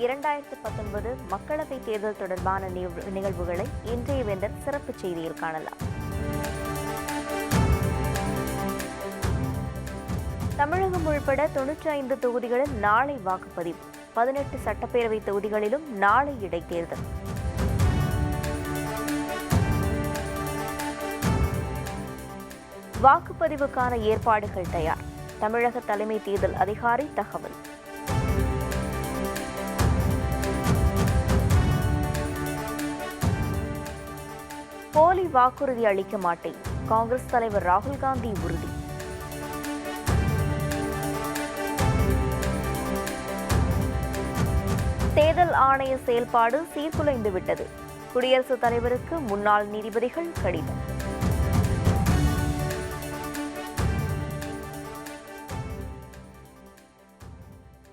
இரண்டாயிரத்து பத்தொன்பது மக்களவைத் தேர்தல் தொடர்பான நிகழ்வு- நிகழ்வுகளை இன்றைய வேந்தர் சிறப்பு செய்தியில் காணலாம். தமிழகம் உள்பட தொன்னூற்றி ஐந்து தொகுதிகளில் நாளை வாக்குப்பதிவு பதினெட்டு சட்டப்பேரவை தொகுதிகளிலும் நாளை இடைத்தேர்தல். வாக்குப்பதிவுக்கான ஏற்பாடுகள் தயார். தமிழக தலைமை தேர்தல் அதிகாரி தகவல். போலி வாக்குறுதி அளிக்க மாட்டேன். காங்கிரஸ் தலைவர் ராகுல் காந்தி உறுதி. தேர்தல் ஆணைய செயல்பாடு சீர்குலைந்து விட்டது. குடியரசுத் தலைவருக்கு முன்னாள் நீதிபதிகள் கடிதம்.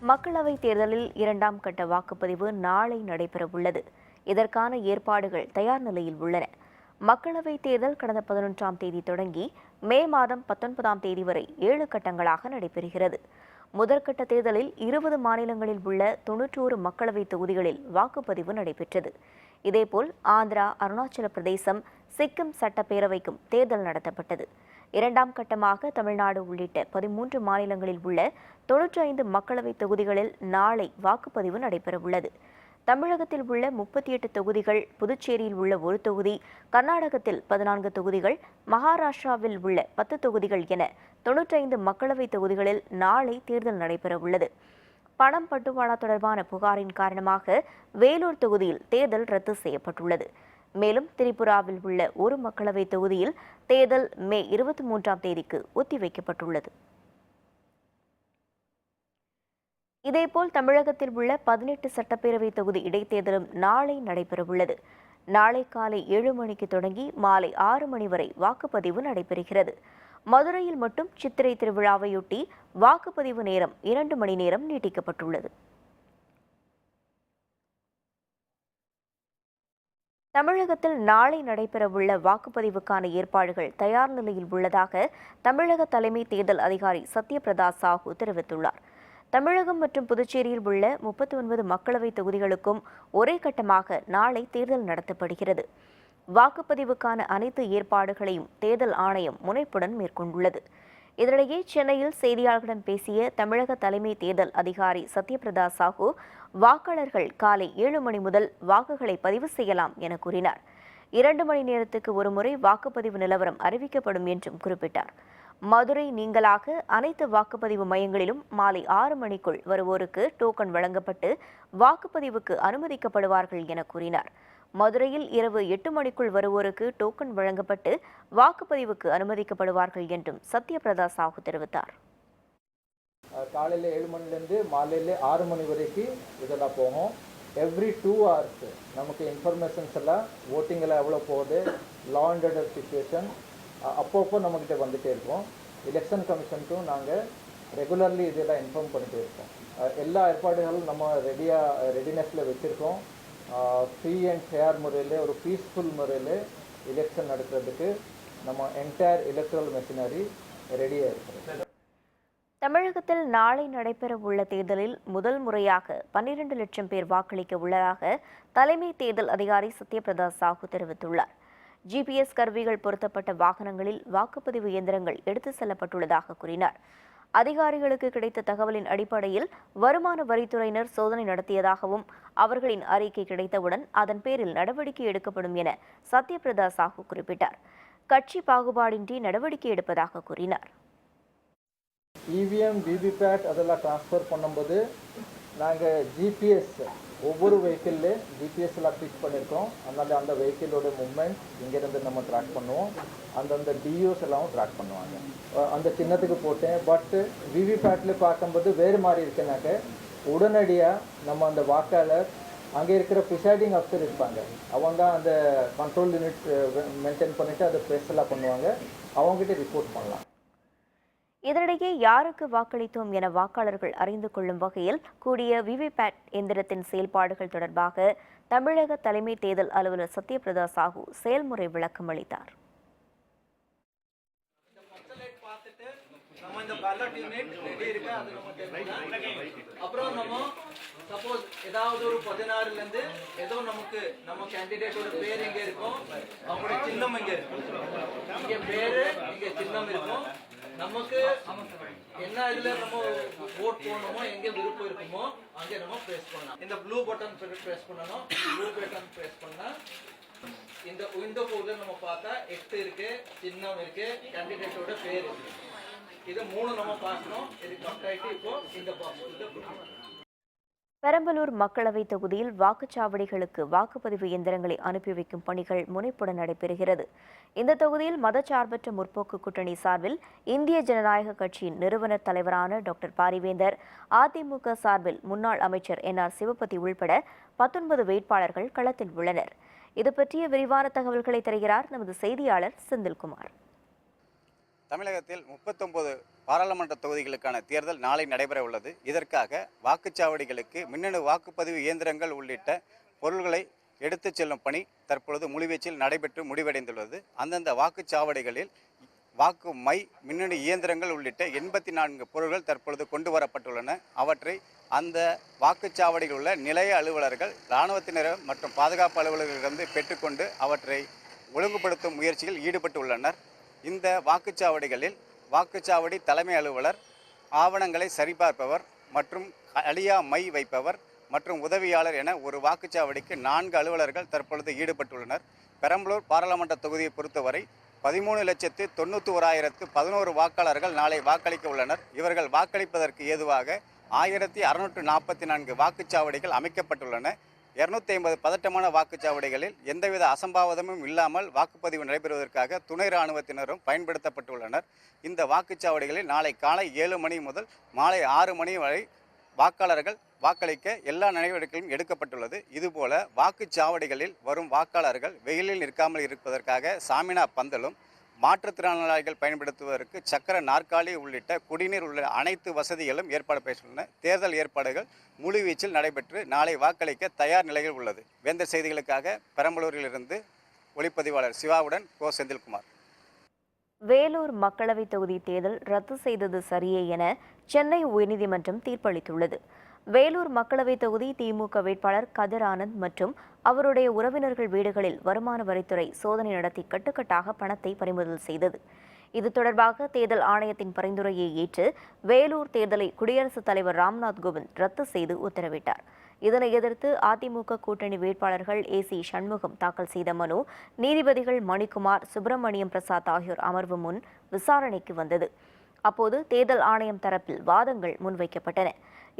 மக்களவைத் தேர்தலில் இரண்டாம் கட்ட வாக்குப்பதிவு நாளை நடைபெறவுள்ளது. இதற்கான ஏற்பாடுகள் தயார் நிலையில் உள்ளன. மக்களவைத் தேர்தல் கடந்த பதினொன்றாம் தேதி தொடங்கி மே மாதம் பத்தொன்பதாம் தேதி வரை ஏழு கட்டங்களாக நடைபெறுகிறது. முதற்கட்ட தேர்தலில் இருபது மாநிலங்களில் உள்ள தொன்னூற்றோரு மக்களவைத் தொகுதிகளில் வாக்குப்பதிவு நடைபெற்றது. இதேபோல் ஆந்திரா அருணாச்சல பிரதேசம் சிக்கிம் சட்டப்பேரவைக்கும் தேர்தல் நடத்தப்பட்டது. இரண்டாம் கட்டமாக தமிழ்நாடு உள்ளிட்ட பதிமூன்று மாநிலங்களில் உள்ள தொன்னூற்றி ஐந்து மக்களவைத் தொகுதிகளில் நாளை வாக்குப்பதிவு நடைபெறவுள்ளது. தமிழகத்தில் உள்ள முப்பத்தி எட்டு தொகுதிகள் புதுச்சேரியில் உள்ள ஒரு தொகுதி கர்நாடகத்தில் பதினான்கு தொகுதிகள் மகாராஷ்டிராவில் உள்ள பத்து தொகுதிகள் என தொன்னூற்றைந்து மக்களவைத் தொகுதிகளில் நாளை தேர்தல் நடைபெறவுள்ளது. பணம் பட்டுவாடா தொடர்பான புகாரின் காரணமாக வேலூர் தொகுதியில் தேர்தல் ரத்து செய்யப்பட்டுள்ளது. மேலும் திரிபுராவில் உள்ள ஒரு மக்களவைத் தொகுதியில் தேர்தல் மே இருபத்தி மூன்றாம் தேதிக்கு ஒத்திவைக்கப்பட்டுள்ளது. இதேபோல் தமிழகத்தில் உள்ள பதினெட்டு சட்டப்பேரவை தொகுதி இடைத்தேர்தலும் நாளை நடைபெறவுள்ளது. நாளை காலை ஏழு மணிக்கு தொடங்கி மாலை ஆறு மணி வரை வாக்குப்பதிவு நடைபெறுகிறது. மதுரையில் மட்டும் சித்திரை திருவிழாவையொட்டி வாக்குப்பதிவு நேரம் இரண்டு மணி நேரம் நீட்டிக்கப்பட்டுள்ளது. தமிழகத்தில் நாளை நடைபெறவுள்ள வாக்குப்பதிவுக்கான ஏற்பாடுகள் தயார் நிலையில் உள்ளதாக தமிழக தலைமை தேர்தல் அதிகாரி சத்யபிரதா சாஹூ தெரிவித்துள்ளார். தமிழகம் மற்றும் புதுச்சேரியில் உள்ள முப்பத்தி ஒன்பது மக்களவைத் தொகுதிகளுக்கும் ஒரே கட்டமாக நாளை தேர்தல் நடத்தப்படுகிறது. வாக்குப்பதிவுக்கான அனைத்து ஏற்பாடுகளையும் தேர்தல் ஆணையம் முனைப்புடன் மேற்கொண்டுள்ளது. இதனிடையே சென்னையில் செய்தியாளர்களிடம் பேசிய தமிழக தலைமை தேர்தல் அதிகாரி சத்யபிரதா சாஹூ வாக்காளர்கள் காலை ஏழு மணி முதல் வாக்குகளை பதிவு செய்யலாம் என கூறினார். இரண்டு மணி நேரத்துக்கு ஒருமுறை வாக்குப்பதிவு நிலவரம் அறிவிக்கப்படும் என்றும் குறிப்பிட்டார். மதுரை நீங்களாக அனைத்து வாக்குப்பதிவு மையங்களிலும் மாலை ஆறு மணிக்குள் வருவோருக்கு டோக்கன் வழங்கப்பட்டு வாக்குப்பதிவுக்கு அனுமதிக்கப்படுவார்கள் என கூறினார். மதுரையில் இரவு எட்டு மணிக்குள் வருவோருக்கு டோக்கன் வழங்கப்பட்டு வாக்குப்பதிவுக்கு அனுமதிக்கப்படுவார்கள் என்றும் சத்யபிரதா சாஹூ தெரிவித்தார். காலையில் ஏழு மணிலேருந்து மாலையில் ஆறு மணி வரைக்கும் இதெல்லாம் போகும். எவ்ரி டூ ஹவர்ஸ் நமக்கு இன்ஃபர்மேஷன்ஸ் எல்லாம் ஓட்டிங்கில் எவ்வளோ போகுது? லா அண்ட் ஆர்டர் சுச்சுவேஷன் அப்பப்போ நம்மக்கிட்ட வந்துகிட்டே இருக்கும். எலெக்ஷன் கமிஷனுக்கும் நாங்கள் ரெகுலர்லி இதெல்லாம் இன்ஃபார்ம் பண்ணிகிட்டே இருக்கோம். எல்லா ஏற்பாடுகளும் நம்ம ரெடியாக ரெடினஸில் வச்சுருக்கோம். ஃப்ரீ அண்ட் ஃபேர் முறையில் ஒரு பீஸ்ஃபுல் முறையில் எலெக்ஷன் நடத்துறதுக்கு நம்ம என்டையர் எலக்ட்ரல் மெஷினரி ரெடியாக இருக்கிறோம். தமிழகத்தில் நாளை நடைபெற உள்ள தேர்தலில் முதல் முறையாக பன்னிரண்டு லட்சம் பேர் வாக்களிக்க உள்ளதாக தலைமை தேர்தல் அதிகாரி சத்யபிரதா சாஹூ தெரிவித்துள்ளார். ஜிபிஎஸ் கருவிகள் பொருத்தப்பட்ட வாகனங்களில் வாக்குப்பதிவு இயந்திரங்கள் எடுத்து செல்லப்பட்டுள்ளதாக கூறினார். அதிகாரிகளுக்கு கிடைத்த தகவலின் அடிப்படையில் வருமான வரித்துறையினர் சோதனை நடத்தியதாகவும் அவர்களின் அறிக்கை கிடைத்தவுடன் அதன் பேரில் நடவடிக்கை எடுக்கப்படும் என சத்யபிரதா சாஹூ குறிப்பிட்டார். கட்சி பாகுபாடின்றி நடவடிக்கை எடுப்பதாக கூறினார். இவிஎம் விவிபேட் அதெல்லாம் டிரான்ஸ்ஃபர் பண்ணும்போது நாங்கள் ஜிபிஎஸ் ஒவ்வொரு வெஹிக்கிள்லே ஜிபிஎஸ் எல்லாம் ஃபிக்ஸ் பண்ணியிருக்கோம் அதனால அந்த வெஹிக்கிளோட மூவ்மெண்ட் இங்கேருந்து நம்ம ட்ராக் பண்ணுவோம். அந்தந்த டிஓஸ் எல்லாம் ட்ராக் பண்ணுவாங்க. அந்த சின்னத்துக்கு போட்டேன். பட்டு விவிபேட்டில் பார்க்கும்போது வேறு மாதிரி இருக்குனாக்க உடனடியாக நம்ம அந்த வாக்காளர் அங்கே இருக்கிற ப்ரிசைடிங் ஆஃபீஸர் இருப்பாங்க. அவங்க அந்த கண்ட்ரோல் யூனிட் மெயின்டைன் பண்ணிவிட்டு அதை ப்ரெஸ் எல்லாம் பண்ணுவாங்க. அவங்ககிட்ட ரிப்போர்ட் பண்ணலாம். இதனிடையே யாருக்கு வாக்களித்தோம் என வாக்காளர்கள் அறிந்து கொள்ளும் வகையில் கூடிய விவிபேட் எந்திரத்தின் செயல்பாடுகள் தொடர்பாக தமிழக தலைமை தேர்தல் அலுவலர் சத்யபிரதா சாஹூ செயல்முறை விளக்கம் அளித்தார். நம்ம இந்த பேலட் யூனிட் ரெடி இருக்கு. அது நம்ம அப்புறம் நம்ம சப்போஸ் ஏதாவது ஒரு பதினாறுல இருந்து ஏதோ நமக்கு நம்ம கேண்டிடேட்டோட பேர் எங்க இருக்கும் அவங்களோட சின்னம் எங்க இருக்கும் இங்க பேரு இங்க சின்னம் இருக்கும். நமக்கு என்ன இதுல நம்ம ஓட் போடணுமோ எங்க விருப்பம் இருக்குமோ அங்க நம்ம பிரஸ் பண்ணலாம். இந்த ப்ளூ பட்டன் பிரஸ் பண்ணணும். ப்ளூ பட்டன் பிரஸ் பண்ணா இந்த விண்டோ போர்ல நம்ம பார்த்தா எட்டு இருக்கு சின்னம் இருக்கு கேண்டிடேட்டோட பேர் இருக்கு. இது மூணு நம்ம பார்க்கணும். இது கம்ப்ளீட் ஆயிட்டு இப்போ இந்த பாக்ஸ் பெரம்பலூர் மக்களவைத் தொகுதியில் வாக்குச்சாவடிகளுக்கு வாக்குப்பதிவு இயந்திரங்களை அனுப்பி வைக்கும் பணிகள் முனைப்புடன் நடைபெறுகிறது. இந்த தொகுதியில் மதச்சார்பற்ற முற்போக்கு கூட்டணி சார்பில் இந்திய ஜனநாயக கட்சியின் நிறுவனர் தலைவரான டாக்டர் பாரிவேந்தர் அதிமுக சார்பில் முன்னாள் அமைச்சர் என் ஆர் சிவபதி உள்பட பத்தொன்பது வேட்பாளர்கள் களத்தில் உள்ளனர். இது பற்றிய விரிவான தகவல்களை தருகிறார் நமது செய்தியாளர் செந்தில்குமார். தமிழகத்தில் முப்பத்தொன்பது பாராளுமன்ற தொகுதிகளுக்கான தேர்தல் நாளை நடைபெற உள்ளது. இதற்காக வாக்குச்சாவடிகளுக்கு மின்னணு வாக்குப்பதிவு இயந்திரங்கள் உள்ளிட்ட பொருள்களை எடுத்துச் செல்லும் பணி தற்பொழுது முழுவீச்சில் நடைபெற்று முடிவடைந்துள்ளது. அந்தந்த வாக்குச்சாவடிகளில் வாக்கு மை மின்னணு இயந்திரங்கள் உள்ளிட்ட எண்பத்தி நான்கு பொருட்கள் தற்பொழுது கொண்டு வரப்பட்டுள்ளன. அவற்றை அந்த வாக்குச்சாவடியில் உள்ள நிலைய அலுவலர்கள் இராணுவத்தினர் மற்றும் பாதுகாப்பு அலுவலர்களிடமிருந்து பெற்றுக்கொண்டு அவற்றை ஒழுங்குபடுத்தும் முயற்சியில் ஈடுபட்டு உள்ளனர் இந்த வாக்குச்சாவடிகளில் வாக்குச்சாவடி தலைமை அலுவலர் ஆவணங்களை சரிபார்ப்பவர் மற்றும் அழியா மை வைப்பவர் மற்றும் உதவியாளர் என ஒரு வாக்குச்சாவடிக்கு நான்கு அலுவலர்கள் தற்பொழுது ஈடுபட்டுள்ளனர். பெரம்பலூர் பாராளுமன்ற தொகுதியை பொறுத்தவரை பதிமூணு லட்சத்து தொண்ணூற்றி ஓராயிரத்து பதினோரு வாக்காளர்கள் நாளை வாக்களிக்க உள்ளனர். இவர்கள் வாக்களிப்பதற்கு ஏதுவாக ஆயிரத்தி அறுநூற்று நாற்பத்தி நான்கு வாக்குச்சாவடிகள் அமைக்கப்பட்டுள்ளன. இருநூத்தி ஐம்பது பதட்டமான வாக்குச்சாவடிகளில் எந்தவித அசம்பாவிதமும் இல்லாமல் வாக்குப்பதிவு நடைபெறுவதற்காக துணை ராணுவத்தினரும் பயன்படுத்தப்பட்டுள்ளனர். இந்த வாக்குச்சாவடிகளில் நாளை காலை ஏழு மணி முதல் மாலை ஆறு மணி வரை வாக்காளர்கள் வாக்களிக்க எல்லா நடவடிக்கைகளும் எடுக்கப்பட்டுள்ளது. இதுபோல வாக்குச்சாவடிகளில் வரும் வாக்காளர்கள் வெயிலில் நிற்காமல் இருப்பதற்காக சாமினா பந்தலும் மாற்றுத்திறனாளிகள் பயன்படுத்துவதற்கு சக்கர நாற்காலி உள்ளிட்ட குடிநீர் உள்ள அனைத்து வசதிகளும் ஏற்பாடு செய்துள்ளன தேர்தல் ஏற்பாடுகள் முழுவீச்சில் நடைபெற்று நாளை வாக்களிக்க தயார் நிலையில் உள்ளது. வேந்த செய்திகளுக்காக பெரம்பலூரிலிருந்து ஒளிப்பதிவாளர் சிவாவுடன் கோ. செந்தில்குமார். வேலூர் மக்களவைத் தொகுதி தேர்தல் ரத்து செய்தது சரியே என சென்னை உயர்நீதிமன்றம் தீர்ப்பளித்துள்ளது. வேலூர் மக்களவைத் தொகுதி திமுக வேட்பாளர் கதிர் ஆனந்த் மற்றும் அவருடைய உறவினர்கள் வீடுகளில் வருமான வரித்துறை சோதனை நடத்தி கட்டுக்கட்டாக பணத்தை பறிமுதல் செய்தது. இது தொடர்பாக தேர்தல் ஆணையத்தின் பரிந்துரையை ஏற்று வேலூர் தேர்தலை குடியரசுத் தலைவர் ராம்நாத் கோவிந்த் ரத்து செய்து உத்தரவிட்டார். இதனை எதிர்த்து அதிமுக கூட்டணி வேட்பாளர்கள் ஏ சி சண்முகம் தாக்கல் செய்த மனு நீதிபதிகள் மணிக்குமார் சுப்பிரமணியம் பிரசாத் ஆகியோர் அமர்வு முன் விசாரணைக்கு வந்தது. அப்போது தேர்தல் ஆணையம் தரப்பில் வாதங்கள் முன்வைக்கப்பட்டன.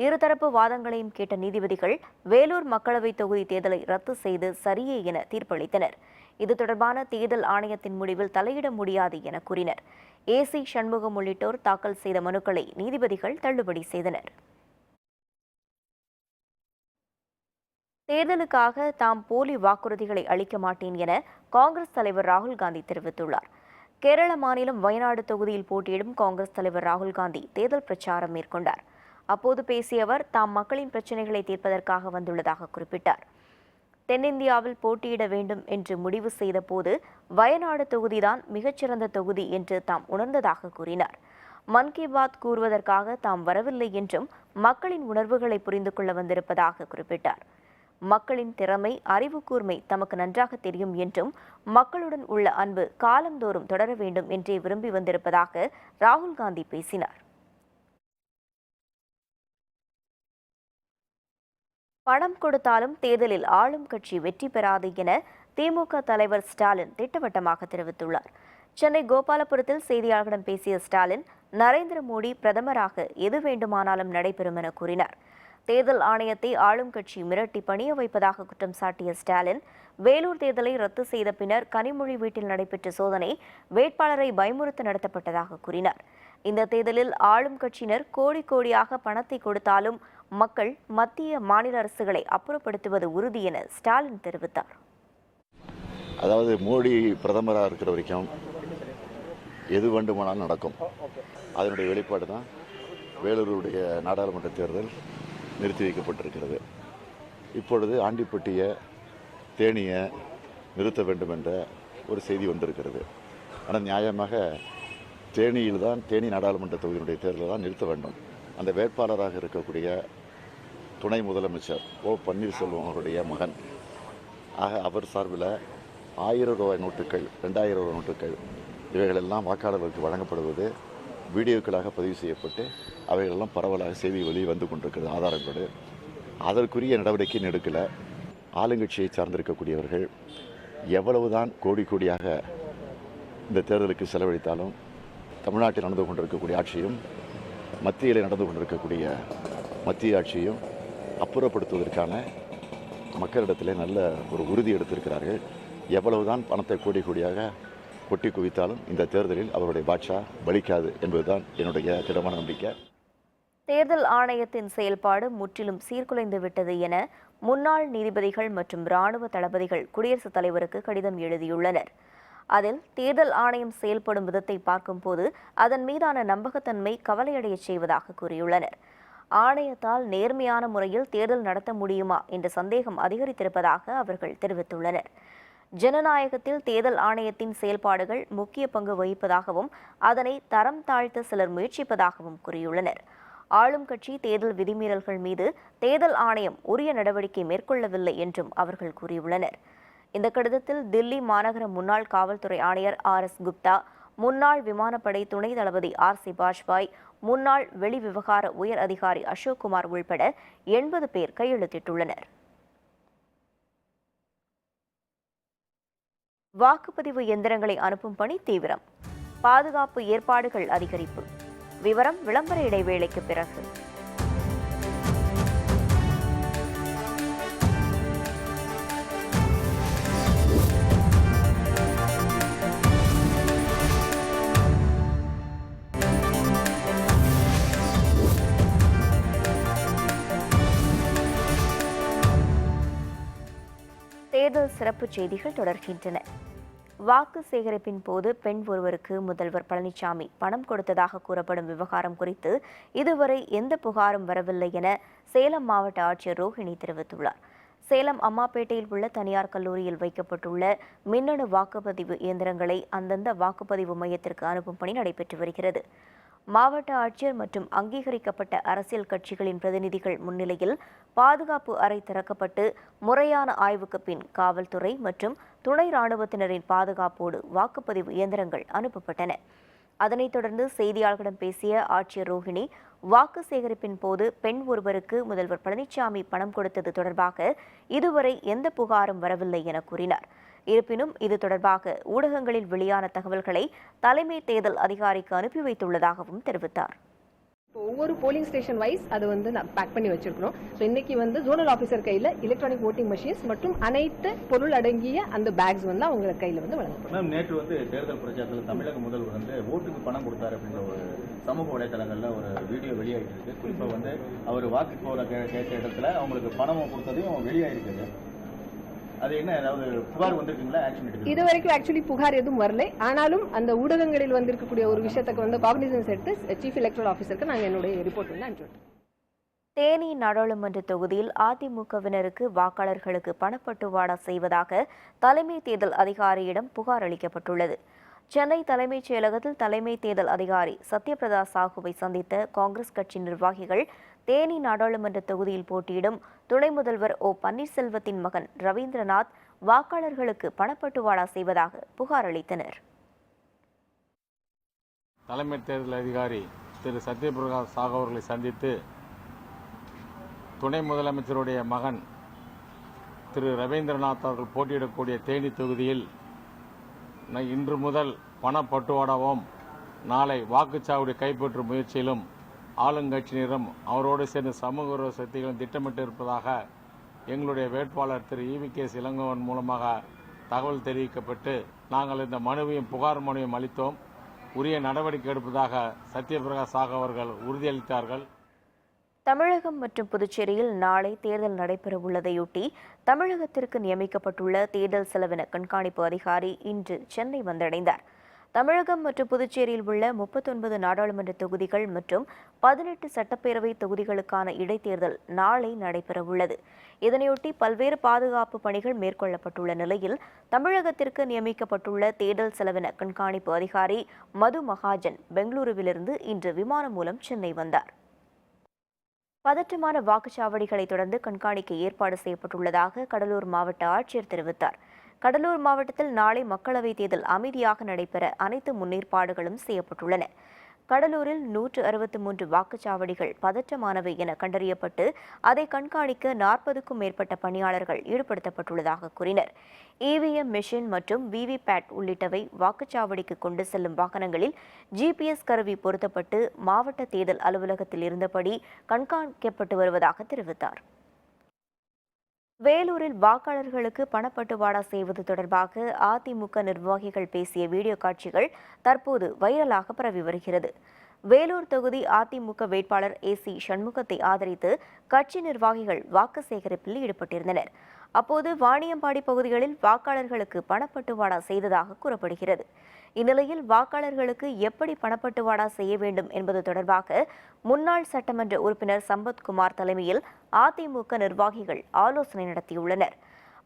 இருதரப்பு வாதங்களையும் கேட்ட நீதிபதிகள் வேலூர் மக்களவைத் தொகுதி தேர்தலை ரத்து செய்து சரியே என தீர்ப்பளித்தனர். இது தொடர்பான தேர்தல் ஆணையத்தின் முடிவில் தலையிட முடியாது என கூறினர். ஏசி சண்முகம் உள்ளிட்டோர் தாக்கல் செய்த மனுக்களை நீதிபதிகள் தள்ளுபடி செய்தனர். தேர்தலுக்காக தாம் போலி வாக்குறுதிகளை அளிக்க மாட்டேன் என காங்கிரஸ் தலைவர் ராகுல் காந்தி தெரிவித்துள்ளார். கேரள மாநிலம் வயநாடு தொகுதியில் போட்டியிடும் காங்கிரஸ் தலைவர் ராகுல் காந்தி தேர்தல் பிரச்சாரம் மேற்கொண்டார். அப்போது பேசிய அவர் தாம் மக்களின் பிரச்சினைகளை தீர்ப்பதற்காக வந்துள்ளதாக குறிப்பிட்டார். தென்னிந்தியாவில் போட்டியிட வேண்டும் என்று முடிவு செய்த போது வயநாடு தொகுதிதான் மிகச்சிறந்த தொகுதி என்று தாம் உணர்ந்ததாக கூறினார். மன் கி பாத் கூறுவதற்காக தாம் வரவில்லை என்றும் மக்களின் உணர்வுகளை புரிந்து கொள்ள வந்திருப்பதாக குறிப்பிட்டார். மக்களின் திறமை அறிவு கூர்மை தமக்கு நன்றாக தெரியும் என்றும் மக்களுடன் உள்ள அன்பு காலந்தோறும் தொடர வேண்டும் என்றே விரும்பி வந்திருப்பதாக ராகுல் காந்தி பேசினார். பணம் கொடுத்தாலும் தேர்தலில் ஆளும் கட்சி வெற்றி பெறாது என திமுக தலைவர் ஸ்டாலின் திட்டவட்டமாக தெரிவித்துள்ளார். சென்னை கோபாலபுரத்தில் செய்தியாளர்களிடம் பேசிய ஸ்டாலின் நரேந்திர மோடி பிரதமராக எது வேண்டுமானாலும் நடைபெறும் என கூறினார். தேர்தல் ஆணையத்தை ஆளும் கட்சி மிரட்டி பணிய வைப்பதாக குற்றம் சாட்டிய ஸ்டாலின் வேலூர் தேர்தலை ரத்து செய்த பின்னர் கனிமொழி வீட்டில் நடைபெற்ற சோதனை வேட்பாளரை பயமுறுத்த நடத்தப்பட்டதாக கூறினார். இந்த தேர்தலில் ஆளும் கட்சியினர் கோடி கோடியாக பணத்தை கொடுத்தாலும் மக்கள் மத்திய மாநில அரசுகளை அப்புறப்படுத்துவது உறுதி என ஸ்டாலின் தெரிவித்தார். அதாவது மோடி பிரதமராக இருக்கிற வரைக்கும் எது வேண்டுமானாலும் நடக்கும். அதனுடைய வெளிப்பாடு தான் வேலூருடைய நாடாளுமன்ற தேர்தல். நிறுத்தி வைக்கப்பட்டிருக்கிறது. இப்பொழுது ஆண்டிப்பட்டியை தேனியை நிறுத்த வேண்டும் என்ற ஒரு செய்தி வந்திருக்கிறது. ஆனால் நியாயமாக தேனியில் தான் தேனி நாடாளுமன்ற தொகுதியினுடைய தேர்தலை தான் நிறுத்த வேண்டும். அந்த வேட்பாளராக இருக்கக்கூடிய துணை முதலமைச்சர் ஓ. பன்னீர்செல்வம் அவருடைய மகன். ஆக அவர் சார்பில் ஆயிரம் ரூபாய் நோட்டுகள் ரெண்டாயிரம் ரூபாய் நோட்டுகள் இவைகளெல்லாம் வாக்காளர்களுக்கு வழங்கப்படுவது வீடியோக்களாக பதிவு செய்யப்பட்டு அவைகளெல்லாம் பரவலாக செய்தி வெளியே வந்து கொண்டிருக்கிறது ஆதாரங்களோடு. அதற்குரிய நடவடிக்கை எடுக்கலை. ஆளுங்கட்சியை சார்ந்திருக்கக்கூடியவர்கள் எவ்வளவுதான் கோடி கோடியாக இந்த தேர்தலுக்கு செலவழித்தாலும் தமிழ்நாட்டில் நடந்து கொண்டிருக்கக்கூடிய ஆட்சியும் மத்தியில் நடந்து கொண்டிருக்கக்கூடிய மத்திய ஆட்சியும் அப்புறப்படுத்துவதற்கான மக்களிடத்திலே நல்ல ஒரு உறுதி எடுத்திருக்கிறார்கள். எவ்வளவுதான் பணத்தை கோடி கோடியாக கொட்டி குவித்தாலும் இந்த தேர்தலில் அவருடைய பாட்சா பலிக்காது என்பதுதான் என்னுடைய திடமான நம்பிக்கை. தேர்தல் ஆணையத்தின் செயல்பாடு முற்றிலும் சீர்குலைந்து விட்டது என முன்னாள் நீதிபதிகள் மற்றும் ராணுவ தளபதிகள் குடியரசுத் தலைவருக்கு கடிதம் எழுதியுள்ளனர். அதில் தேர்தல் ஆணையம் செயல்படும் விதத்தை பார்க்கும்போது அதன் மீதான நம்பகத்தன்மை கவலையடையச் செய்வதாக கூறியுள்ளனர். ஆணையத்தால் நேர்மையான முறையில் தேர்தல் நடத்த முடியுமா என்ற சந்தேகம் அதிகரித்திருப்பதாக அவர்கள் தெரிவித்துள்ளனர். ஜனநாயகத்தில் தேர்தல் ஆணையத்தின் செயல்பாடுகள் முக்கிய பங்கு வகிப்பதாகவும் அதனை தரம் தாழ்த்த சிலர் முயற்சிப்பதாகவும் கூறியுள்ளனர். ஆளும் கட்சி தேர்தல் விதிமீறல்கள் மீது தேர்தல் ஆணையம் உரிய நடவடிக்கை மேற்கொள்ளவில்லை என்றும் அவர்கள் கூறியுள்ளனர். இந்த கடிதத்தில் தில்லி மாநகர முன்னாள் காவல்துறை ஆணையர் ஆர். எஸ். குப்தா முன்னாள் விமானப்படை துணை தளபதி ஆர். சி. பாஜ்பாய் முன்னாள் வெளிவிவகார உயர் அதிகாரி அசோக்குமார் உள்பட எண்பது பேர் கையெழுத்திட்டுள்ளனர். வாக்குப்பதிவு எந்திரங்களை அனுப்பும் பணி தீவிரம். பாதுகாப்பு ஏற்பாடுகள் அதிகரிப்பு. விவரம் விளம்பர இடைவேளைக்கு பிறகு. தேர்தல் சிறப்பு செய்திகள் தொடர்கின்றன. வாக்கு சேகரிப்பின் போது பெண் ஒருவருக்கு முதல்வர் பழனிசாமி பணம் கொடுத்ததாக கூறப்படும் விவகாரம் குறித்து இதுவரை எந்த புகாரும் வரவில்லை என சேலம் மாவட்ட ஆட்சியர் ரோஹிணி தெரிவித்துள்ளார். சேலம் அம்மாப்பேட்டையில் உள்ள தனியார் கல்லூரியில் வைக்கப்பட்டுள்ள மின்னணு வாக்குப்பதிவு இயந்திரங்களை அந்தந்த வாக்குப்பதிவு மையத்திற்கு அனுப்பும் பணி நடைபெற்று வருகிறது. மாவட்ட ஆட்சியர் மற்றும் அங்கீகரிக்கப்பட்ட அரசியல் கட்சிகளின் பிரதிநிதிகள் முன்னிலையில் பாதுகாப்பு அறை திறக்கப்பட்டு முறையான ஆய்வுக்கு பின் காவல்துறை மற்றும் துணை ராணுவத்தினரின் பாதுகாப்போடு வாக்குப்பதிவு இயந்திரங்கள் அனுப்பப்பட்டன. அதனைத் தொடர்ந்து செய்தியாளர்களிடம் பேசிய ஆட்சியர் ரோஹிணி வாக்கு சேகரிப்பின் போது பெண் ஒருவருக்கு முதல்வர் பழனிசாமி பணம் கொடுத்தது தொடர்பாக இதுவரை எந்த புகாரும் வரவில்லை என கூறினார். இருப்பினும் இது தொடர்பாக ஊடகங்களில் வெளியான தகவல்களை தலைமை தேர்தல் அதிகாரிக்கு அனுப்பி வைத்துள்ளதாகவும் தெரிவித்தார். ஒவ்வொரு போலிங் ஸ்டேஷன் வைஸ் அது வந்து நான் பேக் பண்ணி வச்சிருக்கிறோம் ஸோ இன்னைக்கு வந்து ஜோனல் ஆஃபீஸர் கையில் எலக்ட்ரானிக் ஓட்டிங் மெஷின்ஸ் மற்றும் அனைத்து பொருள் அடங்கிய அந்த பேக்ஸ் வந்து அவங்க கையில் வந்து வழங்கப்படும். மேம் நேற்று வந்து தேர்தல் பிரச்சாரத்தில் தமிழக முதல்வர் வந்து ஓட்டுக்கு பணம் கொடுத்தாரு அப்படின்ற ஒரு சமூக வலைதளங்களில் ஒரு வீடியோ வெளியாகிட்டு இருக்கு. குறிப்பாக வந்து அவர் வாக்கு கே- கேட்ட இடத்துல அவங்களுக்கு பணமும் கொடுத்ததையும் வெளியாகிருக்குது அது என்ன ஏதாவது புகார் வந்திருக்குங்களா? ஆக்ஷன் எடுக்குது இது வரைக்கும் ஆக்சுவலி புகார் எதுவும் வரல. ஆனாலும் அந்த ஊடகங்களில் வந்திருக்கக்கூடிய ஒரு விஷயத்துக்கு வந்து காக்னிசன்ஸ் எடுத்து சீஃப் எலக்ட்ரல் ஆஃபீஸருக்கு நாங்கள் என்னுடைய ரிப்போர்ட் வந்து அனுப்பிச்சு தேனி நாடாளுமன்ற தொகுதியில் அதிமுகவினருக்கு வாக்காளர்களுக்கு பணப்பட்டுவாடா செய்வதாக தலைமை தேர்தல் அதிகாரியிடம் புகார் அளிக்கப்பட்டுள்ளது. சென்னை தலைமைச் செயலகத்தில் தலைமை தேர்தல் அதிகாரி சத்யபிரதா சாஹுவை சந்தித்த காங்கிரஸ் கட்சி நிர்வாகிகள் தேனி நாடாளுமன்ற தொகுதியில் போட்டியிடும் துணை முதல்வர் ஓ பன்னீர்செல்வத்தின் மகன் ரவீந்திரநாத் வாக்காளர்களுக்கு பணப்பட்டுவாடா செய்வதாக புகார் அளித்தனர். தலைமை தேர்தல் அதிகாரி திரு சத்யபிரதா சாகு அவர்களை சந்தித்து துணை முதலமைச்சருடைய மகன் திரு ரவீந்திரநாத் அவர்கள் போட்டியிடக்கூடிய தேனி தொகுதியில் இன்று முதல் பணப்பட்டுவாடாவும். நாளை வாக்குச்சாவடி கைப்பற்றும் முயற்சியிலும் ஆளுங்கட்சியினரும் அவரோடு சேர்ந்த சமூக உறவு சக்திகளும் திட்டமிட்டு இருப்பதாக எங்களுடைய வேட்பாளர் திரு இவி கே. இளங்கோவன் மூலமாக தகவல் தெரிவிக்கப்பட்டு நாங்கள் இந்த மனுவையும் புகார் மனுவையும் அளித்தோம். உரிய நடவடிக்கை எடுப்பதாக சத்யபிரகாஷ் சாகு அவர்கள் உறுதியளித்தார்கள். தமிழகம் மற்றும் புதுச்சேரியில் நாளை தேர்தல் நடைபெறவுள்ளதையொட்டி தமிழகத்திற்கு நியமிக்கப்பட்டுள்ள தேர்தல் செலவின கண்காணிப்பு அதிகாரி இன்று சென்னை வந்தடைந்தார். தமிழகம் மற்றும் புதுச்சேரியில் உள்ள முப்பத்தொன்பது நாடாளுமன்ற தொகுதிகள் மற்றும் பதினெட்டு சட்டப்பேரவை தொகுதிகளுக்கான இடைத்தேர்தல் நாளை நடைபெறவுள்ளது. இதனையொட்டி பல்வேறு பாதுகாப்பு பணிகள் மேற்கொள்ளப்பட்டுள்ள நிலையில் தமிழகத்திற்கு நியமிக்கப்பட்டுள்ள தேர்தல் செலவின கண்காணிப்பு அதிகாரி மது மகாஜன் பெங்களூருவிலிருந்து இன்று விமானம் மூலம் சென்னை வந்தார். பதற்றமான வாக்குச்சாவடிகளை தொடர்ந்து கண்காணிக்க ஏற்பாடு செய்யப்பட்டுள்ளதாக கடலூர் மாவட்ட ஆட்சியர் தெரிவித்தார். கடலூர் மாவட்டத்தில் நாளை மக்களவைத் தேர்தல் அமைதியாக நடைபெற அனைத்து முன்னேற்பாடுகளும் செய்யப்பட்டுள்ளன. கடலூரில் நூற்று அறுபத்தி மூன்று வாக்குச்சாவடிகள் பதற்றமானவை என கண்டறியப்பட்டு அதை கண்காணிக்க நாற்பதுக்கும் மேற்பட்ட பணியாளர்கள் ஈடுபடுத்தப்பட்டுள்ளதாக கூறினர். இவிஎம் மெஷின் மற்றும் விவிபேட் உள்ளிட்டவை வாக்குச்சாவடிக்கு கொண்டு செல்லும் வாகனங்களில் ஜிபிஎஸ் கருவி பொருத்தப்பட்டு மாவட்ட தேர்தல் அலுவலகத்தில் இருந்தபடி கண்காணிக்கப்பட்டு வருவதாக தெரிவித்தார். வேலூரில் வாக்காளர்களுக்கு பணப்பட்டுவாடா செய்வது தொடர்பாக அதிமுக நிர்வாகிகள் பேசிய வீடியோ காட்சிகள் தற்போது வைரலாக பரவி வருகிறது. வேலூர் தொகுதி அதிமுக வேட்பாளர் ஏ சி சண்முகத்தை ஆதரித்து கட்சி நிர்வாகிகள் வாக்கு சேகரிப்பில் ஈடுபட்டிருந்தனர். அப்போது வாணியம்பாடி பகுதிகளில் வாக்காளர்களுக்கு பணப்பட்டுவாடா செய்ததாக கூறப்படுகிறது. இந்நிலையில் வாக்காளர்களுக்கு எப்படி பணப்பட்டுவாடா செய்ய வேண்டும் என்பது தொடர்பாக முன்னாள் சட்டமன்ற உறுப்பினர் சம்பத்குமார் தலைமையில் அதிமுக நிர்வாகிகள் ஆலோசனை நடத்தியுள்ளனர்.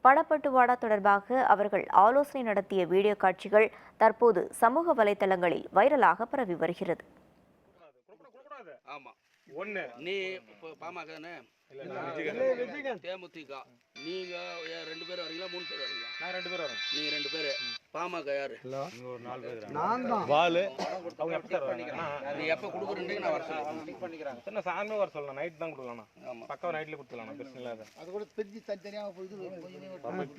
பணப்பட்டுவாடா தொடர்பாக அவர்கள் ஆலோசனை நடத்திய வீடியோ காட்சிகள் தற்போது சமூக வலைதளங்களில் வைரலாக பரவி வருகிறது. ஒண்ணு. நீ இப்போ பாமக தேமுதிக. நீங்க ரெண்டு பேர் வரீங்களா? மூணு பேர் வரீங்களா? நான் ரெண்டு பேரும் வரோம் நீங்க ரெண்டு பேர். பாமக யாரு? ஒரு நாலு பேர் நான் தான். வாலு. அவங்க எப்போ சார் நீ எப்ப கொடுக்குறீங்க நான் வர சொல்லுவேன் சார் நான் சாயந்தரம் வர சொல்லலாம். நைட் தான் கொடுக்கலாம் ஆமா. பக்காவா நைட்ல கொடுத்துக்கலாம் பிரச்சனை இல்லாத. அது கூட பிரிஞ்சு தனித்தனியாக போயிட்டு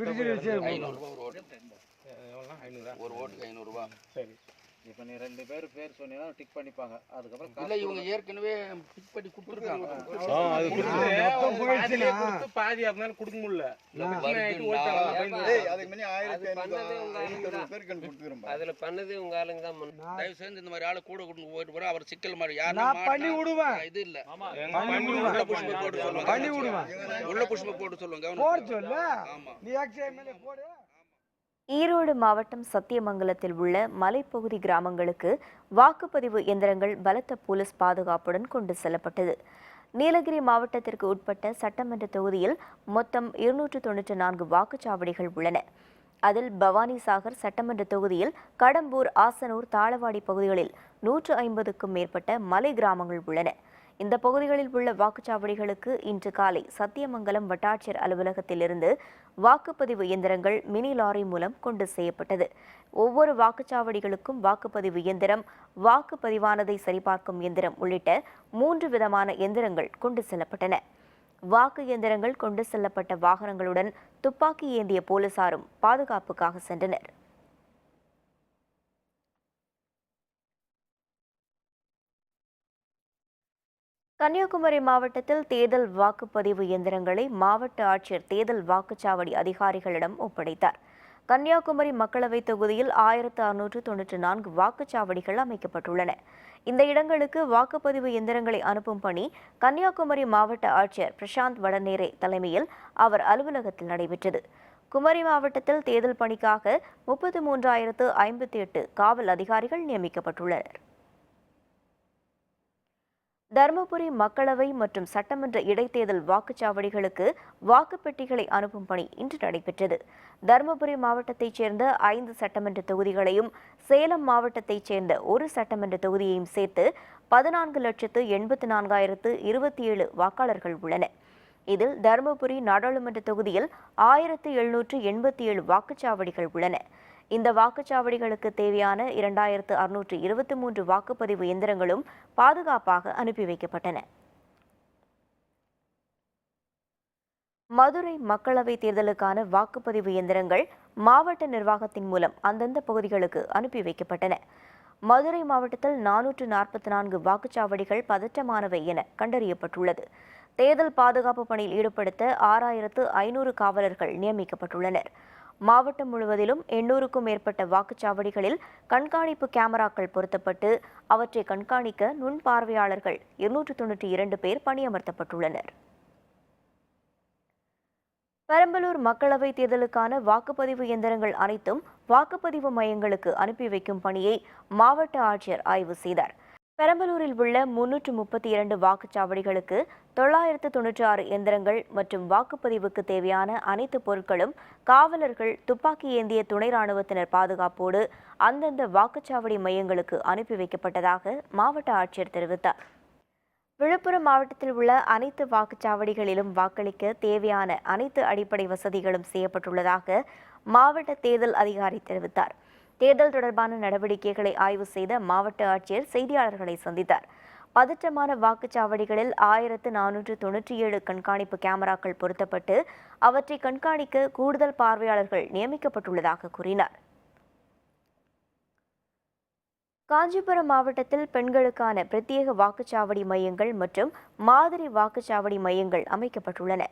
பிரிச்சு ஐநூறுரூவா ஒரு ஓட்டு. எவ்வளோ ஐநூறா ஒரு ஓட்டுக்கு ஐநூறுரூவா சரி. இப்போ நீ ரெண்டு பேர் பேர் சொன்னீங்கன்னா டிக் பண்ணிப்பாங்க. அதுக்கப்புறம் இல்ல இவங்க ஏற்கனவே பிக் பண்ணி கொடுத்துருக்காங்க. பாதி இருந்தாலும் கொடுக்க முடியல. அதுல பண்ணது உங்க ஆளுங்க தான். தயவு செஞ்சு இந்த மாதிரி ஆளு கூட கூட்டு போயிட்டு போறா அவர் சிக்கல் மாதிரி நான் பண்ணி விடுவேன். இது இல்ல. உள்ள புஷ்ப போட்டு சொல்லுவாங்க. பண்ணி விடுவேன் உள்ள புஷ்ப போட்டு சொல்லுவாங்க. போட கவனிச்சு சொல்லு. ஆமா. நீ போடு. ஈரோடு மாவட்டம் சத்தியமங்கலத்தில் உள்ள மலைப்பகுதி கிராமங்களுக்கு வாக்குப்பதிவு இயந்திரங்கள் பலத்த போலீஸ் பாதுகாப்புடன் கொண்டு செல்லப்பட்டது. நீலகிரி மாவட்டத்திற்கு உட்பட்ட சட்டமன்ற தொகுதியில் மொத்தம் இருநூற்று தொன்னூற்று நான்கு வாக்குச்சாவடிகள் உள்ளன. அதில் பவானிசாகர் சட்டமன்ற தொகுதியில் கடம்பூர் ஆசனூர் தாளவாடி பகுதிகளில் நூற்று ஐம்பதுக்கும் மேற்பட்ட மலை கிராமங்கள் உள்ளன. இந்த பகுதிகளில் உள்ள வாக்குச்சாவடிகளுக்கு இன்று காலை சத்தியமங்கலம் வட்டாட்சியர் அலுவலகத்திலிருந்து வாக்குப்பதிவு இயந்திரங்கள் மினி லாரி மூலம் கொண்டு செய்யப்பட்டது. ஒவ்வொரு வாக்குச்சாவடிகளுக்கும் வாக்குப்பதிவு இயந்திரம் வாக்குப்பதிவானதை சரிபார்க்கும் இயந்திரம் உள்ளிட்ட மூன்று விதமான எந்திரங்கள் கொண்டு செல்லப்பட்டன. வாக்கு இயந்திரங்கள் கொண்டு செல்லப்பட்ட வாகனங்களுடன் துப்பாக்கி ஏந்திய போலீசாரும் பாதுகாப்புக்காக சென்றனர். கன்னியாகுமரி மாவட்டத்தில் தேர்தல் வாக்குப்பதிவு இயந்திரங்களை மாவட்ட ஆட்சியர் தேர்தல் வாக்குச்சாவடி அதிகாரிகளிடம் ஒப்படைத்தார். கன்னியாகுமரி மக்களவைத் தொகுதியில் ஆயிரத்து அறுநூற்று தொன்னூற்று நான்கு வாக்குச்சாவடிகள் அமைக்கப்பட்டுள்ளன. இந்த இடங்களுக்கு வாக்குப்பதிவு இயந்திரங்களை அனுப்பும் பணி கன்னியாகுமரி மாவட்ட ஆட்சியர் பிரசாந்த் வடநேரே தலைமையில் அவர் அலுவலகத்தில் நடைபெற்றது. குமரி மாவட்டத்தில் தேர்தல் பணிக்காக முப்பத்து மூன்றாயிரத்து ஐம்பத்தி எட்டு காவல் அதிகாரிகள் நியமிக்கப்பட்டுள்ளனர். தருமபுரி மக்களவை மற்றும் சட்டமன்ற இடைத்தேர்தல் வாக்குச்சாவடிகளுக்கு வாக்குப்பெட்டிகளை அனுப்பும் பணி இன்று நடைபெற்றது. தருமபுரி மாவட்டத்தைச் சேர்ந்த ஐந்து சட்டமன்ற தொகுதிகளையும் சேலம் மாவட்டத்தைச் சேர்ந்த ஒரு சட்டமன்ற தொகுதியையும் சேர்த்து பதினான்கு லட்சத்து எண்பத்து நான்காயிரத்து இருபத்தி ஏழு வாக்காளர்கள் உள்ளனர் இதில் தருமபுரி நாடாளுமன்ற தொகுதியில் ஆயிரத்து எழுநூற்று எண்பத்தி ஏழு வாக்குச்சாவடிகள் உள்ளன. இந்த வாக்குச்சாவடிகளுக்கு தேவையான இரண்டாயிரத்து அறுநூற்று இருபத்தி மூன்று வாக்குப்பதிவு இயந்திரங்களும் பாதுகாப்பாக அனுப்பி வைக்கப்பட்டன. மதுரை மக்களவைத் தேர்தலுக்கான வாக்குப்பதிவு இயந்திரங்கள் மாவட்ட நிர்வாகத்தின் மூலம் அந்தந்த பகுதிகளுக்கு அனுப்பி வைக்கப்பட்டன. மதுரை மாவட்டத்தில் நானூற்று நாற்பத்தி நான்கு வாக்குச்சாவடிகள் பதற்றமானவை என கண்டறியப்பட்டுள்ளது. தேர்தல் பாதுகாப்பு பணியில் ஈடுபடுத்த ஆறாயிரத்து ஐநூறு காவலர்கள் நியமிக்கப்பட்டுள்ளனர். மாவட்டம் முழுவதிலும் எண்ணூறுக்கும் மேற்பட்ட வாக்குச்சாவடிகளில் கண்காணிப்பு கேமராக்கள் பொருத்தப்பட்டு அவற்றை கண்காணிக்க நுண் பார்வையாளர்கள் இருநூற்று தொன்னூற்றி இரண்டு பேர் பணியமர்த்தப்பட்டுள்ளனர். பெரம்பலூர் மக்களவைத் தேர்தலுக்கான வாக்குப்பதிவு இயந்திரங்கள் அனைத்தும் வாக்குப்பதிவு மையங்களுக்கு அனுப்பி வைக்கும் பணியை மாவட்ட ஆட்சியர் ஆய்வு செய்தார். பெரம்பலூரில் உள்ள முன்னூற்று முப்பத்தி இரண்டு வாக்குச்சாவடிகளுக்கு தொள்ளாயிரத்து தொன்னூற்றி ஆறு எந்திரங்கள் மற்றும் வாக்குப்பதிவுக்கு தேவையான அனைத்து பொருட்களும் காவலர்கள் துப்பாக்கி ஏந்திய துணை ராணுவத்தினர் பாதுகாப்போடு அந்தந்த வாக்குச்சாவடி மையங்களுக்கு அனுப்பி வைக்கப்பட்டதாக மாவட்ட ஆட்சியர் தெரிவித்தார். விழுப்புரம் மாவட்டத்தில் உள்ள அனைத்து வாக்குச்சாவடிகளிலும் வாக்களிக்க தேவையான அனைத்து அடிப்படை வசதிகளும் செய்யப்பட்டுள்ளதாக மாவட்ட தேர்தல் அதிகாரி தெரிவித்தார். தேர்தல் தொடர்பான நடவடிக்கைகளை ஆய்வு செய்த மாவட்ட ஆட்சியர் செய்தியாளர்களை சந்தித்தார். பதற்றமான வாக்குச்சாவடிகளில் ஆயிரத்து நானூற்று தொன்னூற்றி ஏழு கண்காணிப்பு கேமராக்கள் பொருத்தப்பட்டு அவற்றை கண்காணிக்க கூடுதல் பார்வையாளர்கள் நியமிக்கப்பட்டுள்ளதாக கூறினார். காஞ்சிபுரம் மாவட்டத்தில் பெண்களுக்கான பிரத்யேக வாக்குச்சாவடி மையங்கள் மற்றும் மாதிரி வாக்குச்சாவடி மையங்கள் அமைக்கப்பட்டுள்ளன.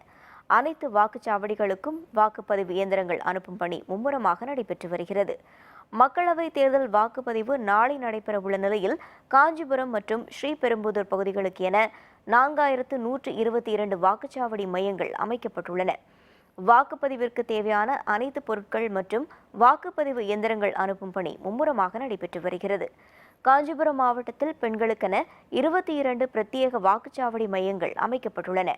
அனைத்து வாக்குச்சாவடிகளுக்கும் வாக்குப்பதிவு இயந்திரங்கள் அனுப்பும் பணி மும்முரமாக நடைபெற்று வருகிறது. மக்களவைத் தேர்தல் வாக்குப்பதிவு நாளை நடைபெறவுள்ள நிலையில் காஞ்சிபுரம் மற்றும் ஸ்ரீபெரும்புதூர் பகுதிகளுக்கு என நான்காயிரத்து நூற்று இருபத்தி இரண்டு வாக்குச்சாவடி மையங்கள் அமைக்கப்பட்டுள்ளன. வாக்குப்பதிவிற்கு தேவையான அனைத்து பொருட்கள் மற்றும் வாக்குப்பதிவு இயந்திரங்கள் அனுப்பும் பணி மும்முரமாக நடைபெற்று வருகிறது. காஞ்சிபுரம் மாவட்டத்தில் பெண்களுக்கென இருபத்தி இரண்டு பிரத்யேக வாக்குச்சாவடி மையங்கள் அமைக்கப்பட்டுள்ளன.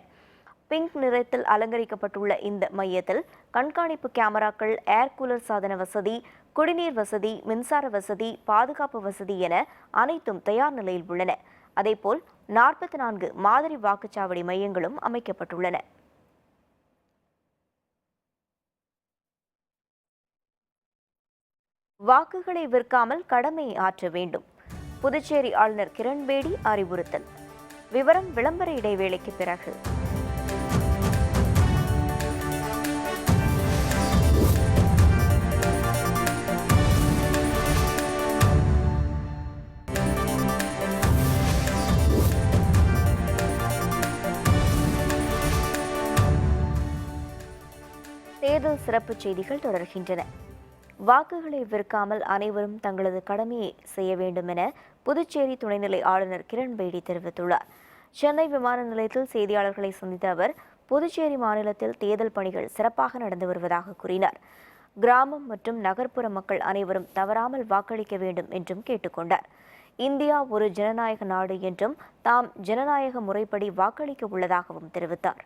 பிங்க் நிறத்தில் அலங்கரிக்கப்பட்டுள்ள இந்த மையத்தில் கண்காணிப்பு கேமராக்கள் ஏர் கூலர் சாதன வசதி குடிநீர் வசதி மின்சார வசதி பாதுகாப்பு வசதி என அனைத்தும் தயார் நிலையில் உள்ளன. அதேபோல் நாற்பத்தி நான்கு மாதிரி வாக்குச்சாவடி மையங்களும் அமைக்கப்பட்டுள்ளன. வாக்குகளை விற்காமல் கடமையை ஆற்ற வேண்டும். புதுச்சேரி ஆளுநர் கிரண்பேடி அறிவுறுத்தல். விவரம் விளம்பர இடைவேளைக்கு பிறகு. சிறப்பு செய்திகள் தொடர்கின்றன. வாக்குகளை விற்காமல் அனைவரும் தங்களது கடமையை செய்ய வேண்டும் என புதுச்சேரி துணைநிலை ஆளுநர் கிரண்பேடி தெரிவித்துள்ளார். சென்னை விமான நிலையத்தில் செய்தியாளர்களை சந்தித்த அவர் புதுச்சேரி மாநிலத்தில் தேர்தல் பணிகள் சிறப்பாக நடந்து வருவதாக கூறினார். கிராமம் மற்றும் நகர்ப்புற மக்கள் அனைவரும் தவறாமல் வாக்களிக்க வேண்டும் என்றும் கேட்டுக்கொண்டார் இந்தியா ஒரு ஜனநாயக நாடு என்றும் தாம் ஜனநாயக முறைப்படி வாக்களிக்க உள்ளதாகவும் தெரிவித்தார்.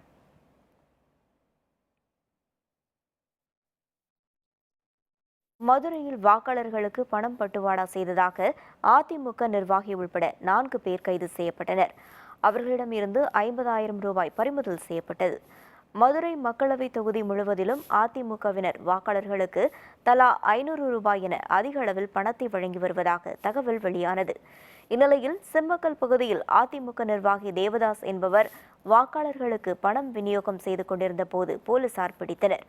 மதுரையில் வாக்காளர்களுக்கு பணம் பட்டுவாடா செய்ததாக அதிமுக நிர்வாகி உள்பட நான்கு பேர் கைது செய்யப்பட்டனர். அவர்களிடம் இருந்து ஐம்பதாயிரம் ரூபாய் பறிமுதல் செய்யப்பட்டது. மதுரை மக்களவை தொகுதி முழுவதிலும் அதிமுகவினர் வாக்காளர்களுக்கு தலா ஐநூறு ரூபாய் என அதிக அளவில் பணத்தை வழங்கி வருவதாக தகவல் வெளியானது. இந்நிலையில் சிம்மக்கல் பகுதியில் அதிமுக நிர்வாகி தேவதாஸ் என்பவர் வாக்காளர்களுக்கு பணம் விநியோகம் செய்து கொண்டிருந்த போது போலீசார் பிடித்தனர்.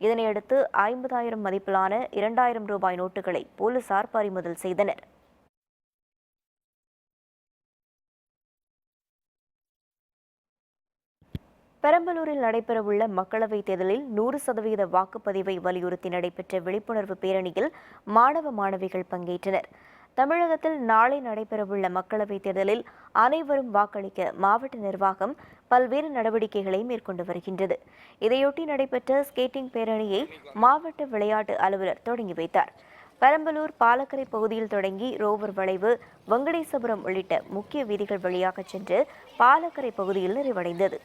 இதனையடுத்து ஐம்பதாயிரம் மதிப்பிலான இரண்டாயிரம் ரூபாய் நோட்டுகளை போலீசார் பறிமுதல் செய்தனர். பெரம்பலூரில் நடைபெறவுள்ள மக்களவைத் தேர்தலில் நூறு சதவீத வாக்குப்பதிவை வலியுறுத்தி நடைபெற்ற விழிப்புணர்வு பேரணியில் மாணவ மாணவிகள் பங்கேற்றனர். தமிழகத்தில் நாளை நடைபெறவுள்ள மக்களவைத் தேர்தலில் அனைவரும் வாக்களிக்க மாவட்ட நிர்வாகம் பல்வேறு நடவடிக்கைகளை மேற்கொண்டு வருகின்றது. இதையொட்டி நடைபெற்ற ஸ்கேட்டிங் பேரணியை மாவட்ட விளையாட்டு அலுவலர் தொடங்கி வைத்தார். பெரம்பலூர் பாலக்கரை பகுதியில் தொடங்கி ரோவர் வளைவு வெங்கடேசபுரம் உள்ளிட்ட முக்கிய வீதிகள் வழியாக சென்று பாலக்கரை பகுதியில் நிறைவடைந்தது.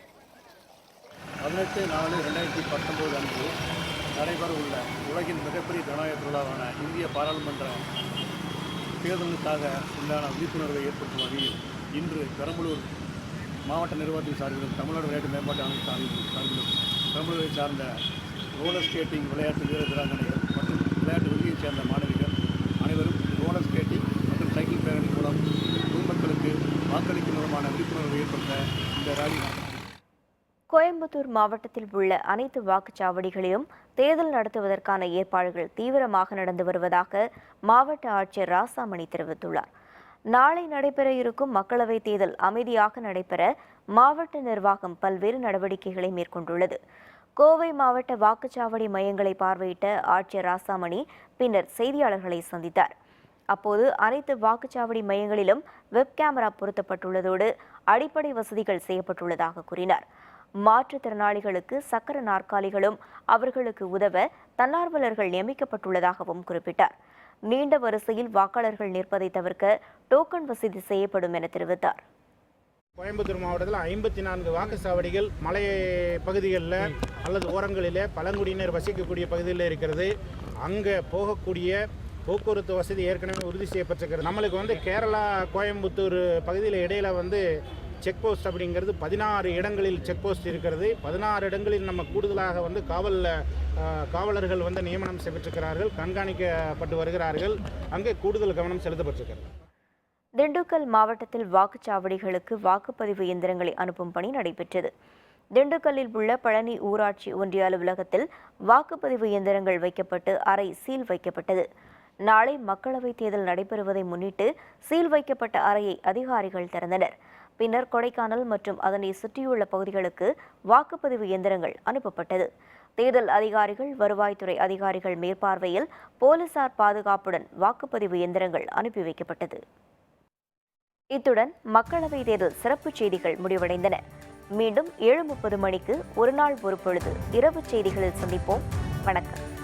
பதினெட்டு நாலு ரெண்டாயிரத்தி பத்தொம்போது அன்று நடைபெற உள்ள உலகின் மிகப்பெரிய ஜனநாயக திருவிழாவான இந்திய பாராளுமன்ற தேர்தலுக்காக உண்டான விழிப்புணர்வை ஏற்படுத்தும் வகையில் இன்று பெரம்பலூர் மாவட்ட நிர்வாகத்தின் சார்பிலும் தமிழ்நாடு விளையாட்டு மேம்பாட்டு அமைப்பு சார்பிலும் சார்பிலும் பெரம்பலூரை சார்ந்த ரோலர் ஸ்கேட்டிங் விளையாட்டு வீரர் வீராங்கனைகள் மற்றும் விளையாட்டு வெளியைச் சேர்ந்த மாணவிகள் அனைவரும் ரோலர் ஸ்கேட்டிங் மற்றும் சைக்கிள் பேரணி மூலம் பொதுமக்களுக்கு வாக்களிக்கும் மூலமான விழிப்புணர்வை ஏற்படுத்த இந்த ராலி கோயம்புத்தூர் மாவட்டத்தில் உள்ள அனைத்து வாக்குச்சாவடிகளிலும் தேர்தல் நடத்துவதற்கான ஏற்பாடுகள் தீவிரமாக நடந்து வருவதாக மாவட்ட ஆட்சியர் ராசாமணி தெரிவித்துள்ளார். நாளை நடைபெற இருக்கும் மக்களவைத் தேர்தல் அமைதியாக நடைபெற மாவட்ட நிர்வாகம் பல்வேறு நடவடிக்கைகளை மேற்கொண்டுள்ளது. கோவை மாவட்ட வாக்குச்சாவடி மையங்களை பார்வையிட்ட ஆட்சியர் ராசாமணி பின்னர் செய்தியாளர்களை சந்தித்தார். அப்போது அனைத்து வாக்குச்சாவடி மையங்களிலும் வெப் கேமரா பொருத்தப்பட்டுள்ளதோடு அடிப்படை வசதிகள் செய்யப்பட்டுள்ளதாக கூறினார். மாற்றுத்திறனாளிகளுக்கு சக்கர நாற்காலிகளும் அவர்களுக்கு உதவ தன்னார்வலர்கள் நியமிக்கப்பட்டுள்ளதாகவும் குறிப்பிட்டார். நீண்ட வரிசையில் வாக்காளர்கள் நிற்பதை தவிர்க்க டோக்கன் வசதி செய்யப்படும் என தெரிவித்தார். கோயம்புத்தூர் மாவட்டத்தில் ஐம்பத்தி நான்கு வாக்குச்சாவடிகள் மலை பகுதிகளில் அல்லது ஓரங்களிலே பழங்குடியினர் வசிக்கக்கூடிய பகுதியில் இருக்கிறது. அங்கே போகக்கூடிய போக்குவரத்து வசதி ஏற்கனவே உறுதி செய்யப்பட்டிருக்கிறது. நம்மளுக்கு வந்து கேரளா கோயம்புத்தூர் பகுதியில் இடையில் வந்து செக் போஸ்ட் அப்படிங்கிறது பதினாறு இடங்களில் செக் போஸ்ட் இருக்கிறது. பதினாறு இடங்களில் நம்ம கூடுதலாக வந்து காவல் காவலர்கள் வந்து நியமனம் செய்யப்பட்டிருக்கிறார்கள் கண்காணிக்கப்பட்டு வருகிறார்கள். அங்கே கூடுதல் கவனம் செலுத்தப்பட்டிருக்கிறது. திண்டுக்கல் மாவட்டத்தில் வாக்குச்சாவடிகளுக்கு வாக்குப்பதிவு இயந்திரங்களை அனுப்பும் பணி நடைபெற்றது. திண்டுக்கல்லில் உள்ள பழனி ஊராட்சி ஒன்றிய அலுவலகத்தில் வாக்குப்பதிவு இயந்திரங்கள் வைக்கப்பட்டு அறை சீல் வைக்கப்பட்டது. நாளை மக்களவைத் தேர்தல் நடைபெறுவதை முன்னிட்டு சீல் வைக்கப்பட்ட அறையை அதிகாரிகள் திறந்தனர். பின்னர் கொடைக்கானல் மற்றும் அதனை சுற்றியுள்ள பகுதிகளுக்கு வாக்குப்பதிவு இயந்திரங்கள் அனுப்பப்பட்டது. தேர்தல் அதிகாரிகள் வருவாய்த்துறை அதிகாரிகள் மேற்பார்வையில் போலீசார் பாதுகாப்புடன் வாக்குப்பதிவு இயந்திரங்கள் அனுப்பி வைக்கப்பட்டது. இத்துடன் மக்களவைத் தேர்தல் சிறப்புச் செய்திகள் முடிவடைந்தன. மீண்டும் ஏழு முப்பது மணிக்கு ஒரு நாள் ஒரு பொழுது இரவு செய்திகளில் சந்திப்போம். வணக்கம்.